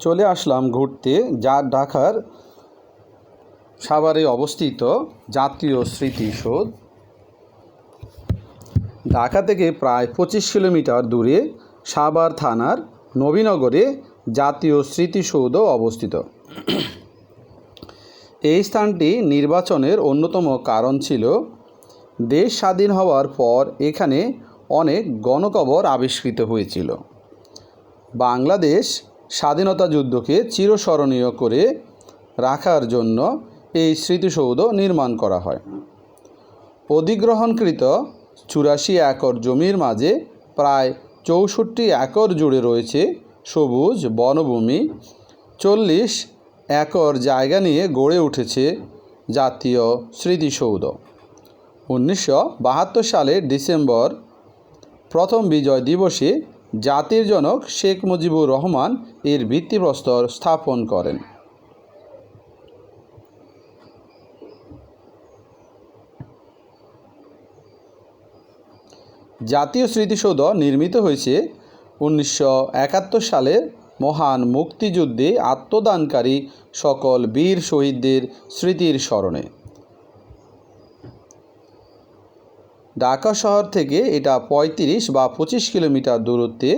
চলে আসলাম ঘুরতে, যা ঢাকার সাভারে অবস্থিত জাতীয় স্মৃতিসৌধ। ঢাকা থেকে প্রায় পঁচিশ কিলোমিটার দূরে সাভার থানার নবীনগরে জাতীয় স্মৃতিসৌধ অবস্থিত। এই স্থানটি নির্বাচনের অন্যতম কারণ ছিল, দেশ স্বাধীন হওয়ার পর এখানে অনেক গণকবর আবিষ্কৃত হয়েছিল। বাংলাদেশ স্বাধীনতা যুদ্ধকে চিরস্মরণীয় করে রাখার জন্য এই স্মৃতিসৌধ নির্মাণ করা হয়। অধিগ্রহণকৃত চুরাশি একর জমির মাঝে প্রায় চৌষট্টি একর জুড়ে রয়েছে সবুজ বনভূমি, চল্লিশ একর জায়গা নিয়ে গড়ে উঠেছে জাতীয় স্মৃতিসৌধ। উনিশশো বাহাত্তর সালের ডিসেম্বর প্রথম বিজয় দিবসে জাতির জনক শেখ মুজিবুর রহমান এর ভিত্তিপ্রস্তর স্থাপন করেন। জাতীয় স্মৃতিসৌধ নির্মিত হয়েছে উনিশশো একাত্তর সালের মহান মুক্তিযুদ্ধে আত্মদানকারী সকল বীর শহীদদের স্মৃতির স্মরণে। ঢাকা শহর থেকে এটা পঁয়ত্রিশ বা পঁচিশ কিলোমিটার দূরত্বে।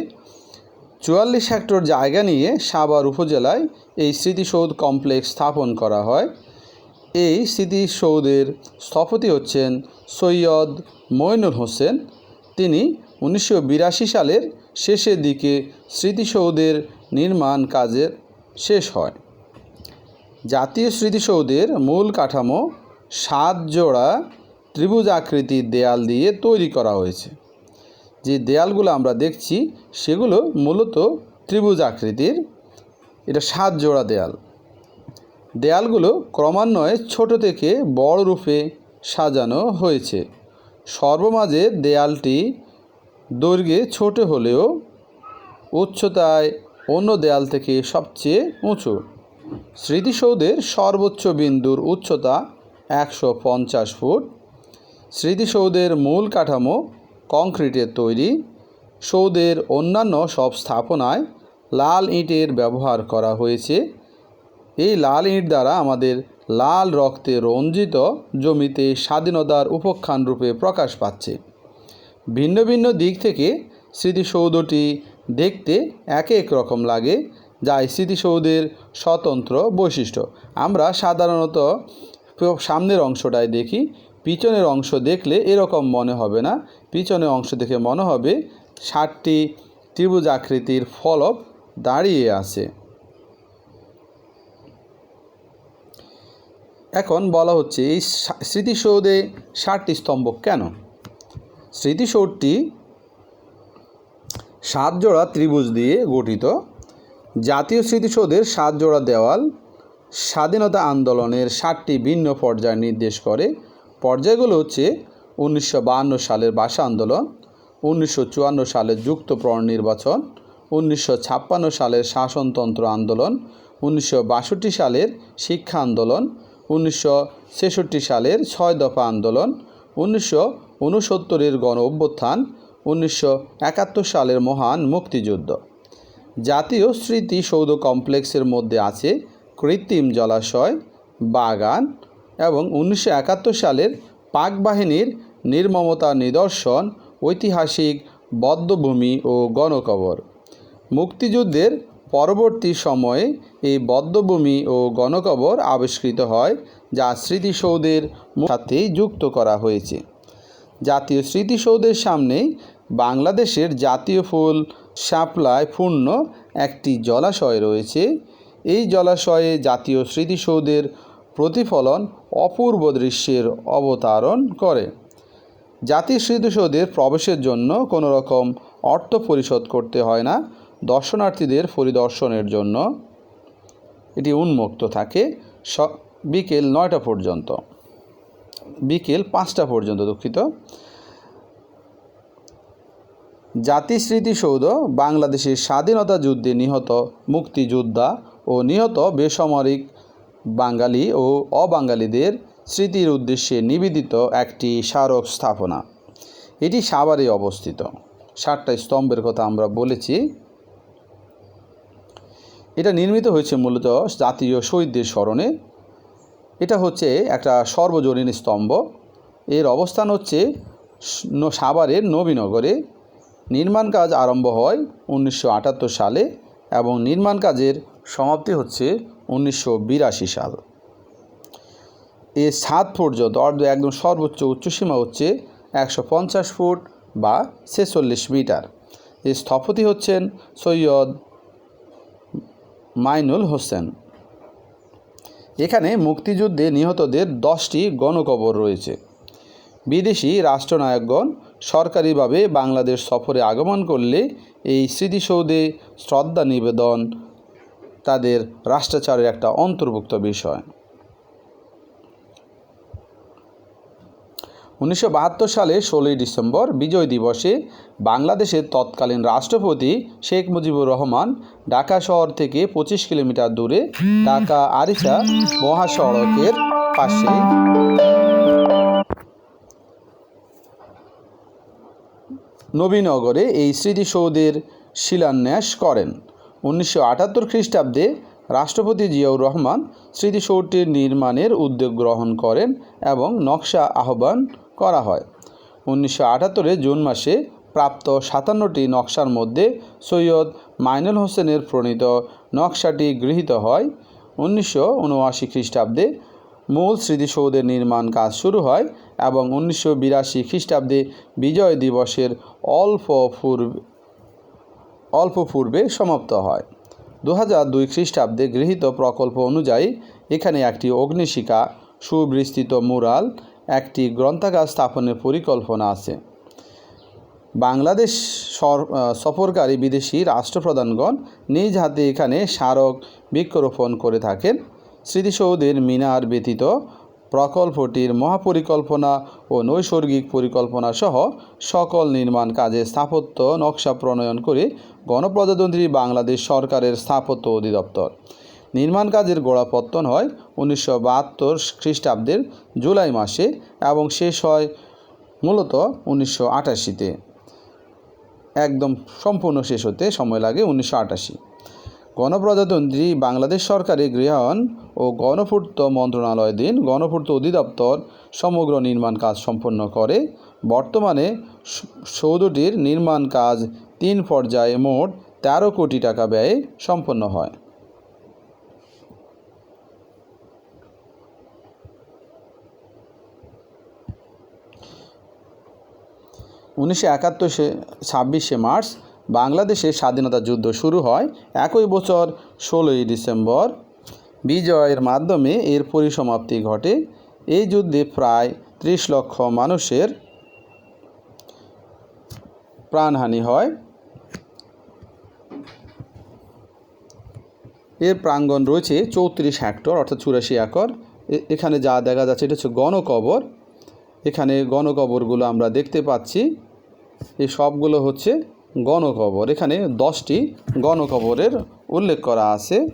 চুয়াল্লিশ হেক্টর জায়গা নিয়ে সাভার উপজেলায় এই স্মৃতিসৌধ কমপ্লেক্স স্থাপন করা হয়। এই স্মৃতিসৌধের স্থপতি হচ্ছেন সৈয়দ মইনুল হোসেন। তিনি উনিশশো বিরাশি সালের শেষের দিকে স্মৃতিসৌধের নির্মাণ কাজের শেষ হয়। জাতীয় স্মৃতিসৌধের মূল কাঠামো সাত জোড়া ত্রিভুজ আকৃতির দেয়াল দিয়ে তৈরি করা হয়েছে। যে দেয়ালগুলো আমরা দেখছি, সেগুলো মূলত ত্রিভুজ আকৃতির। এটা সাত জোড়া দেয়াল। দেয়ালগুলো ক্রমান্বয়ে ছোট থেকে বড় রূপে সাজানো হয়েছে। সর্বমাঝে দেয়ালটি দৈর্ঘ্যে ছোট হলেও উচ্চতায় অন্য দেয়াল থেকে সবচেয়ে উঁচু। স্মৃতিসৌধের সর্বোচ্চ বিন্দুর উচ্চতা একশো পঞ্চাশ ফুট। স্মৃতিসৌধের মূল কাঠামো কংক্রিটের তৈরি। সৌধের অন্যান্য সব স্থাপনায় লাল ইটের ব্যবহার করা হয়েছে। এই লাল ইট দ্বারা আমাদের লাল রক্তে রঞ্জিত জমিতে স্বাধীনতার উপখ্যান রূপে প্রকাশ পাচ্ছে। ভিন্ন ভিন্ন দিক থেকে স্মৃতিসৌধটি দেখতে এক এক রকম লাগে, যা স্মৃতিসৌধের স্বতন্ত্র বৈশিষ্ট্য। আমরা সাধারণত সামনের অংশটায় দেখি পিছনের অংশ দেখলে এরকম মনে হবে না। পিছনের অংশ দেখে মনে হবে ষাটটি ত্রিভুজ আকৃতির ফলক দাঁড়িয়ে আছে। এখন বলা হচ্ছে এই স্মৃতিসৌধে ষাটটি স্তম্ভ কেন? স্মৃতিসৌধটি সাত জোড়া ত্রিভুজ দিয়ে গঠিত। জাতীয় স্মৃতিসৌধের সাত জোড়া দেওয়াল স্বাধীনতা আন্দোলনের ষাটটি ভিন্ন পর্যায় নির্দেশ করে। পর্যায়গুলো হচ্ছে উনিশশো সালের ভাষা আন্দোলন, উনিশশো চুয়ান্ন সালের যুক্তপ্রণ নির্বাচন, উনিশশো ছাপ্পান্ন সালের শাসনতন্ত্র আন্দোলন, উনিশশো বাষট্টি সালের শিক্ষা আন্দোলন, উনিশশো ছেষট্টি সালের ছয় দফা আন্দোলন, উনিশশো উনসত্তরের গণ অভ্যুত্থান, উনিশশো একাত্তর সালের মহান মুক্তিযুদ্ধ। জাতীয় স্মৃতিসৌধ কমপ্লেক্সের মধ্যে আছে কৃত্রিম জলাশয়, বাগান এবং উনিশশো একাত্তর সালের পাক বাহিনীর নির্মমতা নিদর্শন, ঐতিহাসিক বদ্ধভূমি ও গণকবর। মুক্তিযুদ্ধের পরবর্তী সময়ে এই বদ্ধভূমি ও গণকবর আবিষ্কৃত হয়, যা স্মৃতিসৌধের সাথে যুক্ত করা হয়েছে। জাতীয় স্মৃতিসৌধের সামনে বাংলাদেশের জাতীয় ফুল শাপলায় পূর্ণ একটি জলাশয় রয়েছে। এই জলাশয়ে জাতীয় স্মৃতিসৌধের প্রতিফলন অপূর্ব দৃশ্যের অবতারণ করে। জাতীয় স্মৃতিসৌধের প্রবেশের জন্য কোনো রকম অর্থ পরিশোধ করতে হয় না, দর্শনার্থীদের পরিদর্শনের জন্য। এটি উন্মুক্ত থাকে স, বিকেল নয়টা পর্যন্ত। বিকেল পাঁচটা পর্যন্ত দুঃখিত। জাতি স্মৃতিসৌধ বাংলাদেশের স্বাধীনতা যুদ্ধে নিহত মুক্তিযোদ্ধা ও নিহত বেসামরিক বাঙালি ও অবাঙালিদের স্মৃতির উদ্দেশ্যে নিবেদিত একটি স্মারক স্থাপনা। এটি সাভারে অবস্থিত। ষাটটা স্তম্ভের কথা আমরা বলেছি। এটা নির্মিত হয়েছে মূলত জাতীয় শহীদদের স্মরণে। এটা হচ্ছে একটা সর্বজনীন স্তম্ভ। এর অবস্থান হচ্ছে সাভারের নবীনগরে। নির্মাণ কাজ আরম্ভ হয় উনিশশো আটাত্তর সালে এবং নির্মাণ কাজের সমাপ্তি হচ্ছে উনিশশো বিরাশি সাল। এর সাত পর্যন্ত অর্ধ একদম সর্বোচ্চ উচ্চসীমা হচ্ছে একশো পঞ্চাশ ফুট বা ছেচল্লিশ মিটার। এর স্থপতি হচ্ছেন সৈয়দ মাইনুল হোসেন। এখানে মুক্তিযুদ্ধে নিহতদের দশটি গণকবর রয়েছে। বিদেশি রাষ্ট্রনায়কগণ সরকারিভাবে বাংলাদেশ সফরে আগমন করলে এই স্মৃতিসৌধে শ্রদ্ধা নিবেদন তাদের রাষ্ট্রাচারের একটা অন্তর্ভুক্ত বিষয়। উনিশশো বাহাত্তর সালে ষোলোই ডিসেম্বর বিজয় দিবসে বাংলাদেশের তৎকালীন রাষ্ট্রপতি শেখ মুজিবুর রহমান ঢাকা শহর থেকে পঁচিশ কিলোমিটার দূরে ঢাকা আরিচা মহাসড়কের পাশে। নবীনগরে এই স্মৃতিসৌধের শিলান্যাস করেন। উনিশশো আটাত্তর খ্রিস্টাব্দে রাষ্ট্রপতি জিয়াউর রহমান স্মৃতিসৌধটির নির্মাণের উদ্যোগ গ্রহণ করেন এবং নকশা আহ্বান করা হয়। উনিশশো আটাত্তরে জুন মাসে প্রাপ্ত সাতান্নটি নকশার মধ্যে সৈয়দ মাইনুল হোসেনের প্রণীত নকশাটি গৃহীত হয়। উনিশশো উনআশি খ্রিস্টাব্দে মূল স্মৃতিসৌধের নির্মাণ কাজ শুরু হয় এবং উনিশশো বিরাশি খ্রিস্টাব্দে বিজয় দিবসের অল্প পূর্বে অল্প পূর্বে সমাপ্ত হয়। দু হাজার দুই খ্রিস্টাব্দে গৃহীত প্রকল্প অনুযায়ী এখানে একটি অগ্নিশিখা, সুবিস্তৃত মুরাল, একটি গ্রন্থাগার স্থাপনের পরিকল্পনা আছে। বাংলাদেশ সফরকারী বিদেশি রাষ্ট্রপ্রধানগণ নিজ হাতে এখানে স্মারক বৃক্ষরোপণ করে থাকেন। স্মৃতিসৌধের মিনার ব্যতীত প্রকল্পটির মহাপরিকল্পনা ও নৈসর্গিক পরিকল্পনা সহ সকল নির্মাণ কাজে স্থাপত্য নকশা প্রণয়ন করে গণপ্রজাতন্ত্রী বাংলাদেশ সরকারের স্থাপত্য অধিদপ্তর। নির্মাণ কাজের গোড়াপত্তন হয় উনিশশো বাহাত্তর খ্রিস্টাব্দের জুলাই মাসে এবং শেষ হয় মূলত উনিশশো আটাশিতে। একদম সম্পূর্ণ শেষ হতে সময় লাগে উনিশশো আটাশি। গণপ্রজাতন্ত্রী বাংলাদেশ সরকারের গৃহায়ন ও গণপূর্ত মন্ত্রণালয় দিন গণপূর্ত অধিদপ্তর সমগ্র নির্মাণ কাজ সম্পন্ন করে। বর্তমানে সৌধটির নির্মাণ কাজ তিন পর্যায়ে মোট তেরো কোটি টাকা ব্যয়ে সম্পন্ন হয়। উনিশশো একাত্তর সে, ছাব্বিশে মার্চ বাংলাদেশের স্বাধীনতা যুদ্ধ শুরু হয় একই বছর ষোলোই ডিসেম্বর। বিজয়ের মাধ্যমে এর পরিসমাপ্তি ঘটে। এই যুদ্ধে প্রায় ত্রিশ লক্ষ মানুষের প্রাণহানি হয়। এর প্রাঙ্গণ রয়েছে চৌত্রিশ হেক্টর, অর্থাৎ চুরাশি একর। এখানে যা দেখা যাচ্ছে এটা হচ্ছে গণকবর। এখানে গণকবরগুলো আমরা দেখতে পাচ্ছি। এই সবগুলো হচ্ছে গণকবর। এখানে দশটি গণকবরের উল্লেখ করা আছে।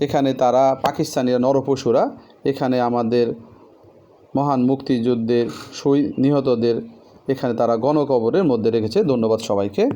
এখানে তারা পাকিস্তানের নরপশুরা। এখানে আমাদের মহান মুক্তিযুদ্ধের শহীদ নিহতদের এখানে তারা গণকবরের মধ্যে রেখেছে। ধন্যবাদ সবাইকে।